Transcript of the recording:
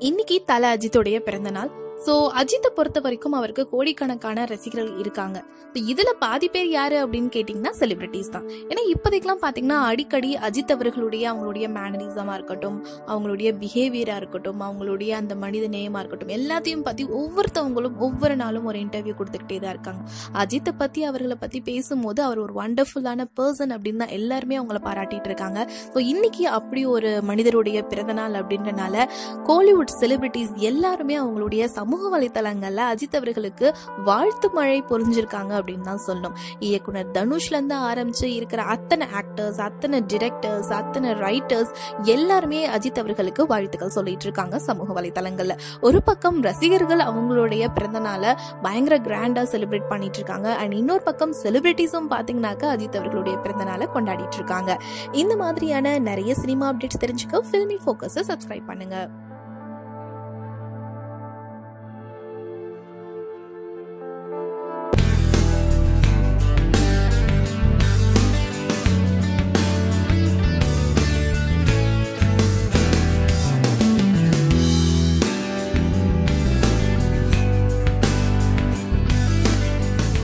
இன்னைக்கு தல அஜித்துடைய பிறந்த நாள் ஸோ அஜித்தை பொறுத்த வரைக்கும் அவருக்கு கோடிக்கணக்கான ரசிகர்கள் இருக்காங்க. இதுல பாதி பேர் யாரு அப்படின்னு கேட்டிங்கன்னா செலிபிரிட்டிஸ் தான். ஏன்னா இப்போதைக்கெல்லாம் பார்த்தீங்கன்னா அடிக்கடி அஜித் அவர்களுடைய அவங்களுடைய மேனரிசமா இருக்கட்டும் அவங்களுடைய பிஹேவியராக இருக்கட்டும் அவங்களுடைய அந்த மனித நேயமாக இருக்கட்டும் எல்லாத்தையும் பற்றி ஒவ்வொருத்தவங்களும் ஒவ்வொரு நாளும் ஒரு இன்டர்வியூ கொடுத்துக்கிட்டே தான் இருக்காங்க. அஜித்தை பற்றி அவர்களை பற்றி பேசும்போது அவர் ஒரு வண்டர்ஃபுல்லான பர்சன் அப்படின்னு தான் எல்லாருமே அவங்கள பாராட்டிட்டு இருக்காங்க. ஸோ இன்னைக்கு அப்படி ஒரு மனிதருடைய பிறந்தநாள் அப்படின்றனால கோலிவுட் செலிபிரிட்டிஸ் எல்லாருமே அவங்களுடைய சமூக சமூக வலைத்தளங்களில் அஜித் அவர்களுக்கு வாழ்த்து மழை பொறிஞ்சிருக்காங்க அப்படின்னு தான் சொல்லணும். இயக்குனர் தனுஷ்ல இருந்து ஆரம்பிச்சு இருக்கிற அத்தனை ஆக்டர்ஸ் அத்தனை டிரெக்டர்ஸ் அத்தனை ரைட்டர்ஸ் எல்லாருமே அஜித் அவர்களுக்கு வாழ்த்துக்கள் சொல்லிட்டு இருக்காங்க சமூக வலைத்தளங்களில். ஒரு பக்கம் ரசிகர்கள் அவங்களுடைய பிறந்த நாளை பயங்கர கிராண்டா செலிப்ரேட் பண்ணிட்டு இருக்காங்க. அண்ட் இன்னொரு பக்கம் செலிபிரிட்டிஸும் பாத்தீங்கன்னாக்கா அஜித் அவர்களுடைய பிறந்த நாளை கொண்டாடிட்டு இருக்காங்க. இந்த மாதிரியான நிறைய சினிமா அப்டேட்ஸ் தெரிஞ்சுக்க ஃபில்மி ஃபோக்கஸை சப்ஸ்கிரைப் பண்ணுங்க.